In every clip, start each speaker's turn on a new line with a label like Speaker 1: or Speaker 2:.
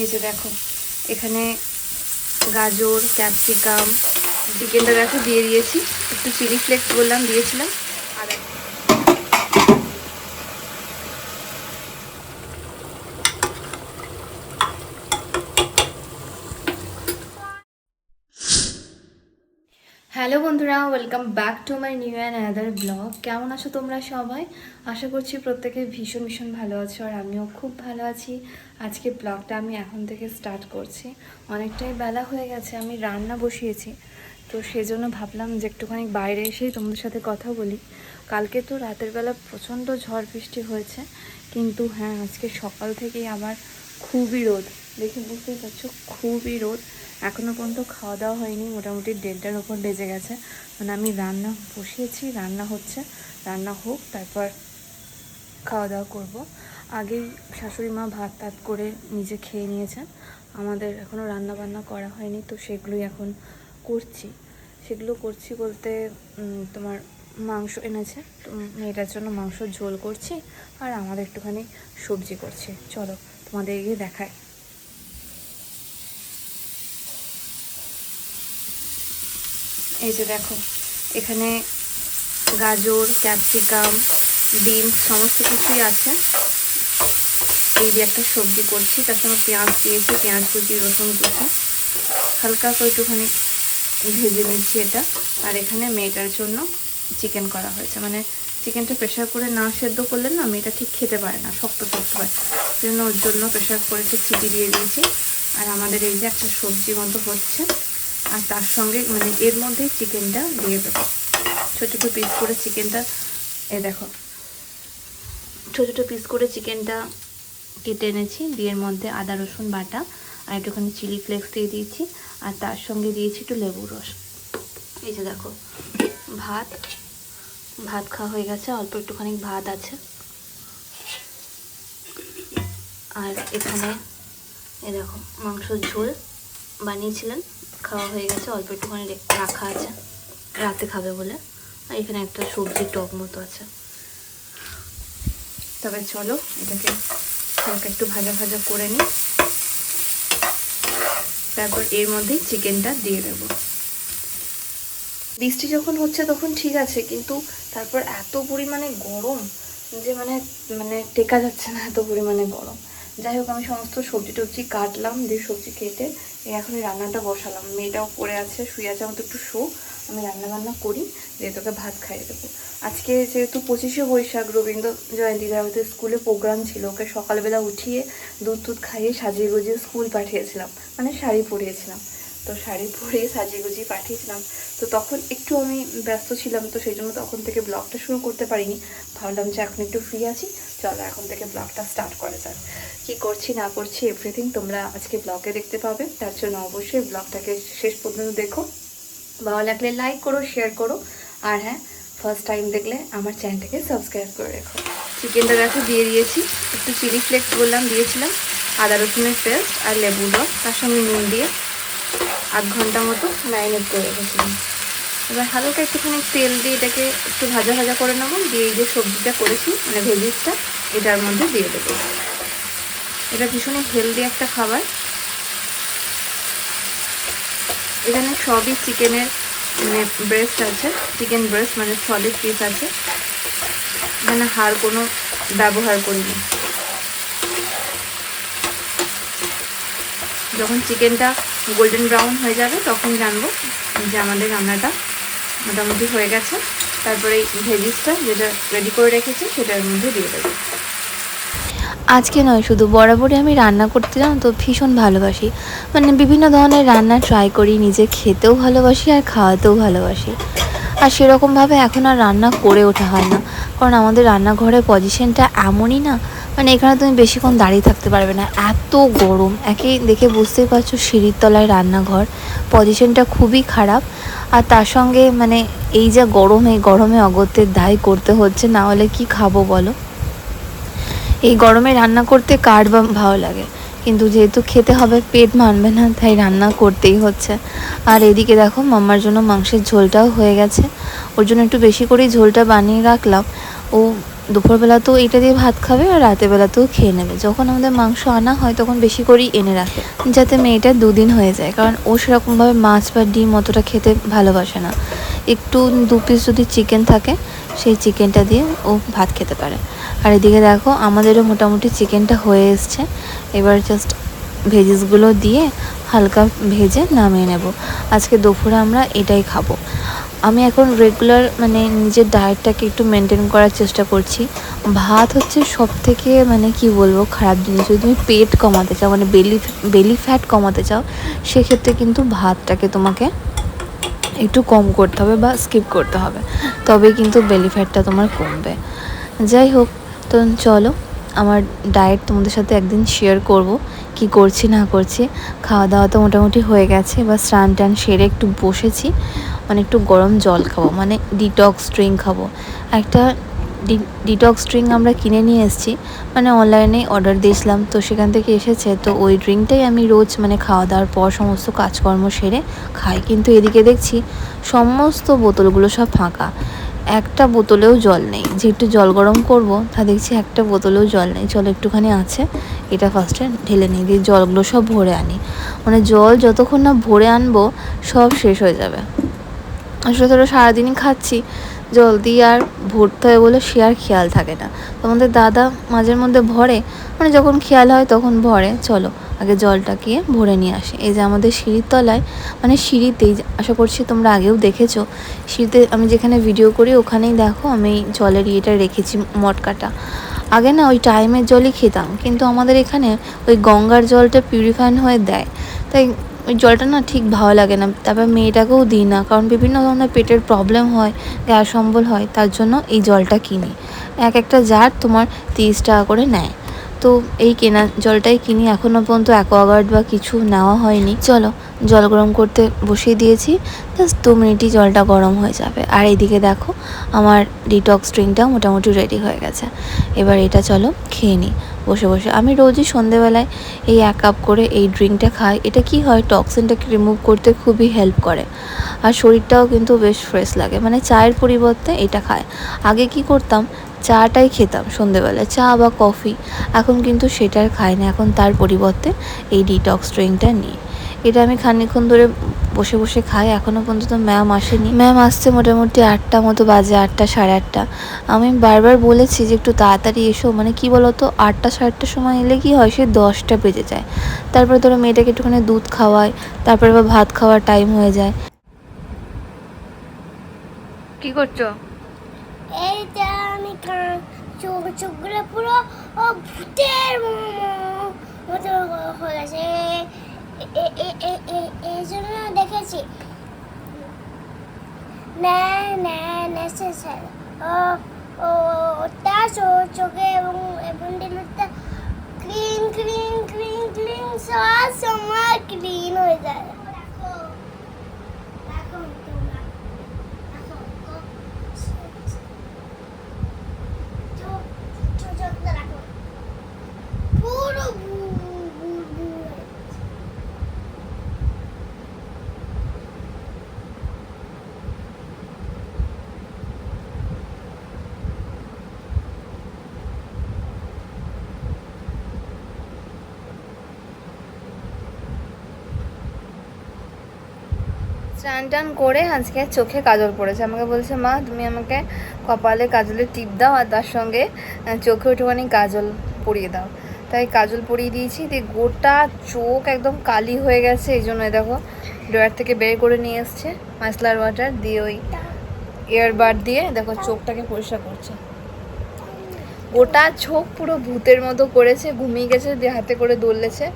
Speaker 1: এই যে দেখো, এখানে গাজর, ক্যাপসিকাম, চিকেনটা দেখো দিয়ে দিয়েছি। একটু চিলি ফ্লেক্স বললাম, দিয়েছিলাম আর হ্যালো বন্ধুরা welcome back to my new and other blog কেমন আছো তোমরা সবাই? আশা করছি প্রত্যেকে ভীষণ ভীষণ ভালো আছো আর আমিও খুব ভালো আছি। আজকে ব্লগটা আমি এখন থেকে স্টার্ট করছি। অনেকটাই বেলা হয়ে গেছে, আমি রান্না বসিয়েছি। তো সেজন্য ভাবলাম যে একটুখানি বাইরে এসেই তোমাদের সাথে কথা বলি। কালকে তো রাতের বেলা প্রচণ্ড ঝড় বৃষ্টি হয়েছে। কিন্তু হ্যাঁ আজকে সকাল থেকেই আবার খুবই রোদ। দেখে বুঝতেই পারছ, খুবই রোদ। এখনও পর্যন্ত খাওয়া দাওয়া হয়নি, মোটামুটি দেড়টার ওপর বেজে গেছে। মানে আমি রান্না বসিয়েছি, রান্না হচ্ছে। রান্না হোক, তারপর খাওয়া দাওয়া করব। আগেই শাশুড়ি মা ভাত টাত করে নিজে খেয়ে নিয়েছেন। আমাদের এখনও রান্না বান্না করা হয়নি, তো সেগুলোই এখন করছি। সেগুলো করছি বলতে তোমার মাংস এনেছে। তো মেয়েটার জন্য মাংস ঝোল করছি, আর আমাদের একটুখানি সবজি করছি। চলো। তোমাদের গিয়ে দেখায় এই যে দেখো, এখানে গাজর, ক্যাপসিকাম বিনস সমস্ত কিছুই আছে। এই যে একটা সবজি করছি, তার সঙ্গে পেঁয়াজ দিয়েছি, পেঁয়াজ কুচি, রসুন কুচি। হালকা করে একটুখানি ভেজে নিচ্ছি এটা। আর এখানে মেয়েটার জন্য চিকেন করা হয়েছে। মানে চিকেনটা প্রেশার করে না সেদ্ধ করলে না মেয়েটা ঠিক খেতে পারে না, শক্ত শক্ত হয়। সেজন্য ওর জন্য প্রেশার করে একটু চিটি দিয়ে দিয়েছি। আর আমাদের এই যে একটা সবজি মতো হচ্ছে, আর তার সঙ্গে মানে এর মধ্যেই চিকেনটা দিয়ে দেবো। ছোটো ছোটো পিস করে চিকেনটা এ দেখো। ছোটো ছোটো পিস করে চিকেনটা কেটে এনেছি, দিয়ে এর মধ্যে আদা, রসুন বাটা, আর একটুখানি চিলি ফ্লেক্স দিয়ে দিয়েছি। আর তার সঙ্গে দিয়েছি একটু লেবুর রস। এই যে দেখো, ভাত ভাত খাওয়া হয়ে গেছে, অল্প একটুখানি ভাত আছে। আর এখানে এ দেখো, মাংসর ঝোল বানিয়েছিলেন, খাওয়া হয়ে গেছে, অল্প একটুখানি রাখা আছে, রাতে খাবে বলে। আর এখানে একটা সবজির টক মতো আছে। তবে চলো, এটাকে হালকা একটু ভাজা ভাজা করে নিই। তারপর এর মধ্যেই চিকেনটা দিয়ে দেবো। বৃষ্টি যখন হচ্ছে তখন ঠিক আছে, কিন্তু তারপর এত পরিমাণে গরম যে মানে মানে টেকা যাচ্ছে না এত পরিমাণে গরম। যাই হোক, আমি সমস্ত সবজি টবজি কাটলাম, দিয়ে সবজি কেটে এই এখন রান্নাটা বসালাম। মেয়েটাও পড়ে আছে, শুয়ে আছে আমার একটু শো, আমি রান্না বান্না করি, দিয়ে তোকে ভাত খাইয়ে দেবো। আজকে যেহেতু পঁচিশে বৈশাখ, রবীন্দ্র জয়ন্তী আমাদের স্কুলে প্রোগ্রাম ছিল, ওকে সকালবেলা উঠিয়ে দুধ টুধ খাইয়ে সাজিয়ে গুজিয়ে স্কুল পাঠিয়েছিলাম মানে শাড়ি পরিয়েছিলাম। তো শাড়ি পরে সাজিয়ে গুজিয়ে পাঠিয়েছিলাম। তো তখন একটু আমি ব্যস্ত ছিলাম, তো সেই জন্য তখন থেকে ব্লগটা শুরু করতে পারিনি। ভাবলাম যে এখন একটু ফ্রি আছি, চলো এখন থেকে ব্লগটা স্টার্ট করা যাক। কি করছি, না করছি এভরিথিং তোমরা আজকে ব্লগে দেখতে পাবে। তার জন্য অবশ্যই ব্লগটাকে শেষ পর্যন্ত দেখো। ভালো লাগলে লাইক করো শেয়ার করো। আর হ্যাঁ ফার্স্ট টাইম দেখলে আমার চ্যানেলটাকে সাবস্ক্রাইব করে রেখো। চিকেনটা দেখো, দিয়ে দিয়েছি। একটু চিলি ফ্লেক্স বললাম, দিয়েছিলাম। আদা রসুনের পেস্ট আর লেবুর রস, তার সঙ্গে নুন দিয়ে আধ ঘণ্টা মতো ম্যারিনেট করে রেখেছিলাম। এবার হালকা একটুখানি তেল দিয়ে এটাকে একটু ভাজা ভাজা করে নেব। দিয়ে এই যে সবজিটা করেছি মানে ভেজিসটা, এটার মধ্যে দিয়ে দেবো। এটা ভীষণই হেলদি একটা খাবার। এখানে সবই চিকেনের মানে ব্রেস্ট আছে। চিকেন ব্রেস্ট মানে সলিড পিস আছে। এখানে হাড় কোনো ব্যবহার করিনি। যখন চিকেনটা গোল্ডেন ব্রাউন হয়ে যাবে, তখন জানব যে আমাদের রান্নাটা মোটামুটি হয়ে গেছে। তারপরে ভেজিসটা যেটা রেডি করে রেখেছি, সেটার মধ্যে দিয়ে দেবো।
Speaker 2: আজকে নয়, শুধু বরাবরই আমি রান্না করতে জানো তো ভীষণ ভালোবাসি। মানে বিভিন্ন ধরনের রান্না ট্রাই করি, নিজে খেতেও ভালোবাসি আর খাওয়াতেও ভালোবাসি। আর সেরকমভাবে এখন আর রান্না করে ওঠা হয় না। কারণ আমাদের রান্নাঘরের পজিশনটা এমনই না মানে এখানে তুমি বেশিক্ষণ দাঁড়িয়ে থাকতে পারবে না। এত গরম। একেই দেখে বুঝতেই পারছ সিঁড়ির তলায় রান্নাঘর। পজিশনটা খুবই খারাপ। আর তার সঙ্গে মানে এই যা গরম, এই গরমে অগত্যের দায় করতে হচ্ছে। না হলে কি খাব বলো? এই গরমে রান্না করতে কার বা ভালো লাগে? কিন্তু যেহেতু খেতে হবে, পেট মানবে না, তাই রান্না করতেই হচ্ছে। আর এদিকে দেখো, মাম্মার জন্য মাংসের ঝোলটাও হয়ে গেছে। ওর জন্য একটু বেশি করেই ঝোলটা বানিয়ে রাখলাম। ও
Speaker 1: দুপুরবেলাতেও এটা দিয়ে ভাত খাবে আর রাতের বেলাতেও খেয়ে নেবে। যখন আমাদের মাংস আনা হয়, তখন বেশি করেই এনে রাখে, যাতে মেয়েটা দুদিন হয়ে যায়। কারণ ও সেরকমভাবে মাছ বা ডিম অতটা খেতে ভালোবাসে না। একটু দু পিস যদি চিকেন থাকে, সেই চিকেনটা দিয়ে ও ভাত খেতে পারে। আর এদিকে দেখো, আমাদেরও মোটামুটি চিকেনটা হয়ে এসছে। এবার জাস্ট ভেজিসগুলো দিয়ে হালকা ভেজে নামিয়ে নেব। আজকে দুপুরে আমরা এটাই খাব। আমি এখন রেগুলার মানে নিজের ডায়েটটাকে একটু মেনটেন করার চেষ্টা করছি। ভাত হচ্ছে সব থেকে মানে কি বলব খারাপ জিনিস। যদি তুমি পেট কমাতে চাও মানে বেলি বেলি ফ্যাট কমাতে চাও, সেক্ষেত্রে কিন্তু ভাতটাকে তোমাকে একটু কম করতে হবে বা স্কিপ করতে হবে। তবে কিন্তু বেলি ফ্যাটটা তোমার কমবে। যাই হোক, তো চলো, আমার ডায়েট তোমাদের সাথে একদিন শেয়ার করব। কি করছি, না করছি। খাওয়া দাওয়া তো মোটামুটি হয়ে গেছে। বা স্নান টান সেরে একটু বসেছি। মানে একটু গরম জল খাব মানে ডিটক্স ড্রিঙ্ক খাব। একটা ডিটক্স ড্রিঙ্ক আমরা কিনে নিয়ে এসেছি মানে অনলাইনে অর্ডার দিয়েছিলাম, তো সেখান থেকে এসেছে, তো ওই ড্রিঙ্কটাই আমি রোজ মানে খাওয়া দাওয়ার পর সমস্ত কাজকর্ম সেরে খাই। কিন্তু এদিকে দেখছি সমস্ত বোতলগুলো সব ফাঁকা, একটা বোতলেও জল নেই। যে একটু জল গরম করব, তা দেখছি একটা বোতলেও জল নেই। জল একটুখানি আছে, এটা ফার্স্টে ঢেলে নিই, দিয়ে জলগুলো সব ভরে আনি। মানে জল যতক্ষণ না ভরে আনব, সব শেষ হয়ে যাবে। আসলে ধরো সারাদিনই খাচ্ছি, জলদি আর ভরতে হয় বলে সে আর খেয়াল থাকে না। তো আমাদের দাদা মাঝের মধ্যে ভরে মানে যখন খেয়াল হয় তখন ভরে। চলো, আগে জলটা গিয়ে ভরে নিয়ে আসে। এই যে আমাদের সিঁড়ির তলায় মানে সিঁড়িতেই, আশা করছি তোমরা আগেও দেখেছ, সিঁড়িতে আমি যেখানে ভিডিও করি ওখানেই দেখো আমি জলের ইয়েটা রেখেছি, মটকাটা। আগে না ওই টাইমের জলই খেতাম, কিন্তু আমাদের এখানে ওই গঙ্গার জলটা পিউরিফাইন হয়ে দেয়। তাই ওই জলটা না ঠিক ভালো লাগে না, তারপর মেয়েটাকেও দিই না, কারণ বিভিন্ন ধরনের পেটের প্রবলেম হয়, গ্যাস অম্বল হয়, তার জন্য এই জলটা কিনি। এক একটা জার তোমার তিরিশ টাকা করে নেয়। তো এই কেনা জলটাই কিনি। এখনও পর্যন্ত অ্যাকোয়াগার্ড বা কিছু নেওয়া হয়নি। চলো, জল গরম করতে বসিয়ে দিয়েছি। জাস্ট দু মিনিটই জলটা গরম হয়ে যাবে। আর এইদিকে দেখো, আমার ডিটক্স ড্রিঙ্কটা মোটামুটি রেডি হয়ে গেছে। এবার এটা চলো খেয়ে নিই। বসে বসে। আমি রোজই সন্ধেবেলায় এই এক কাপ করে এই ড্রিঙ্কটা খাই। এটা কি হয়? টক্সিনটাকে রিমুভ করতে খুবই হেল্প করে। আর শরীরটাও কিন্তু বেশ ফ্রেশ লাগে। মানে চায়ের পরিবর্তে এটা খায়। আগে কি করতাম? চাটাই খেতাম সন্ধেবেলায় চা বা কফি। এখন কিন্তু সেটা আর খাই না এখন তার পরিবর্তে এই ডিটক্স ড্রিঙ্কটা নিই। এটা আমি খানিকক্ষণ ধরে বসে বসে খাই এখনও পর্যন্ত ম্যাম আসেনি। ম্যাম আসছে মোটামুটি আটটা মতো বাজে আটটা সাড়ে আটটা। আমি বারবার বলেছি যে একটু তাড়াতাড়ি এসো মানে কি বলতো আটটা সাড়ে আটটার সময় এলে কি হয় সে দশটা বেজে যায়। তারপরে ধরো মেয়েটাকে একটুখানি দুধ খাওয়াই তারপরে আবার ভাত খাওয়ার টাইম হয়ে যায়।
Speaker 3: কি করছ?
Speaker 4: কান চোখ, চোখগুলো পুরো ভূতের মতো হয়ে গেছে। এই জন্য দেখেছি। না না স্যার ও ও চো- চোখে এবং এবং ক্লিন ক্লিন ক্লিন ক্লিন সব সময় ক্লিন হয়ে যায় রাখো রাখো তোমরা রাখো চোখ চোখ চোখটা রাখো পুরো ভু- ভু- ভু হয়ে গেছে।
Speaker 3: স্নান টান করে আজকে চোখে কাজল পড়েছে। আমাকে বলছে, মা, তুমি আমাকে কপালে কাজলের টিপ দাও আর তার সঙ্গে চোখে একটুখানি কাজল পরিয়ে দাও। তাই কাজল পরিয়ে দিয়েছি। দিয়ে গোটা চোখ একদম কালি হয়ে গেছে। এই জন্য দেখো, ড্রয়ার থেকে বের করে নিয়ে এসছে মাসলার ওয়াটার। দিয়ে ওই এয়ারবাড দিয়ে দেখো চোখটাকে পরিষ্কার করছে। গোটা চোখ পুরো ভূতের মতো করেছে, ঘুমিয়ে গেছে, দিয়ে হাতে করে দৌড়লেছে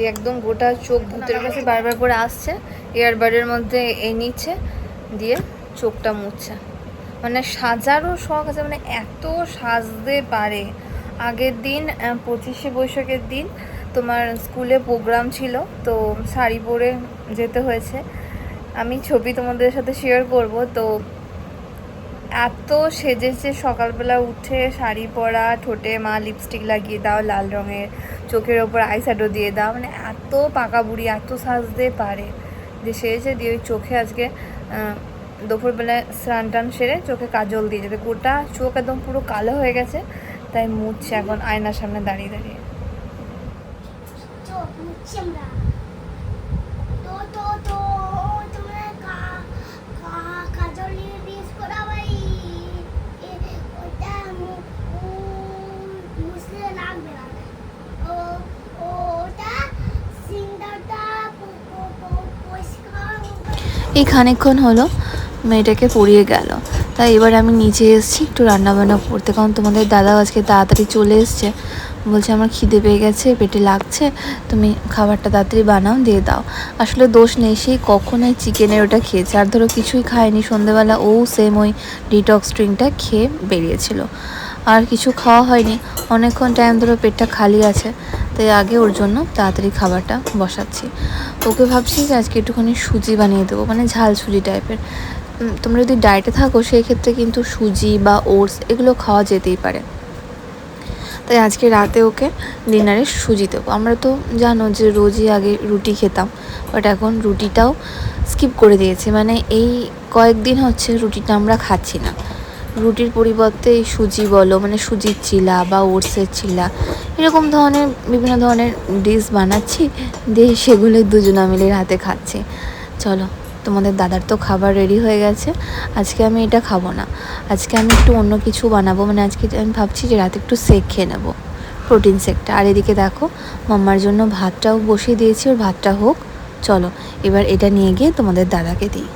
Speaker 3: দিয়ে একদম গোটা চোখ ভূতের কাছে বারবার করে আসছে এয়ারবাডের মধ্যে এ নিচ্ছে, দিয়ে চোখটা মুছছে। মানে সাজারও শখ আছে মানে এত সাজতে পারে। আগের দিন পঁচিশে বৈশাখের দিন তোমার স্কুলে প্রোগ্রাম ছিল, তো শাড়ি পরে যেতে হয়েছে। আমি ছবি তোমাদের সাথে শেয়ার করব, তো এত সেজেছে সকালবেলা উঠে শাড়ি পরা ঠোঁটে মা লিপস্টিক লাগিয়ে দাও লাল রঙের চোখের ওপর আইশ্যাডো দিয়ে দাও মানে এত পাকা বুড়ি এত সাজতে পারে। যে সেজেছে দিয়ে ওই চোখে আজকে আহ,
Speaker 4: দুপুরবেলা স্নান টান সেরে চোখে কাজল দিয়ে যাতে গোটা চোখ একদম পুরো কালো হয়ে গেছে তাই মুছছে এখন আয়নার সামনে দাঁড়িয়ে দাঁড়িয়ে।
Speaker 1: এই খানিকক্ষণ হলো, মেয়েটাকে পড়িয়ে গেল। তাই এবার আমি নিচে এসেছি একটু রান্নাবান্না করতে। কারণ তোমাদের দাদা আজকে তাড়াতাড়ি চলে এসছে। বলছে, আমার খিদে পেয়ে গেছে, পেটে লাগছে, তুমি খাবারটা তাড়াতাড়ি বানাও, দিয়ে দাও। আসলে দোষ নেই, সেই কখনোই চিকেনের ওটা খেয়েছে। আর ধরো কিছুই খায়নি, সন্ধেবেলা ও সেম ওই ডিটক্স ড্রিঙ্কটা খেয়ে বেরিয়েছিল। আর কিছু খাওয়া হয়নি। অনেকক্ষণ টাইম ধরে পেটটা খালি আছে, তাই আগে ওর জন্য তাড়াতাড়ি খাবারটা বসাচ্ছি। ওকে ভাবছি যে আজকে একটুখানি সুজি বানিয়ে দেবো মানে ঝাল সুজি টাইপের তোমরা যদি ডায়েটে থাকো, সেই ক্ষেত্রে কিন্তু সুজি বা ওটস এগুলো খাওয়া যেতেই পারে। তাই আজকে রাতে ওকে ডিনারে সুজি দেবো। আমরা তো জানো যে রোজই আগে রুটি খেতাম বাট এখন রুটিটাও স্কিপ করে দিয়েছি। মানে এই কয়েকদিন হচ্ছে রুটিটা আমরা খাচ্ছি না। রুটির পরিবর্তে এই সুজি বলো মানে সুজির চিলা বা ওটসের চিলা, এরকম ধরনের, বিভিন্ন ধরনের ডিশ বানাচ্ছি, দিয়ে সেগুলো দুজনা মিলে রাতে খাচ্ছি। চলো, তোমাদের দাদার তো খাবার রেডি হয়ে গেছে, আজকে আমি এটা খাব না। আজকে আমি একটু অন্য কিছু বানাবো মানে আজকে আমি ভাবছি যে রাতে একটু সেক খেয়ে নেব প্রোটিন সেকটা আর এদিকে দেখো, মাম্মার জন্য ভাতটাও বসিয়ে দিয়েছি, ওর ভাতটা হোক। চলো, এবার এটা নিয়ে গিয়ে তোমাদের দাদাকে দিই।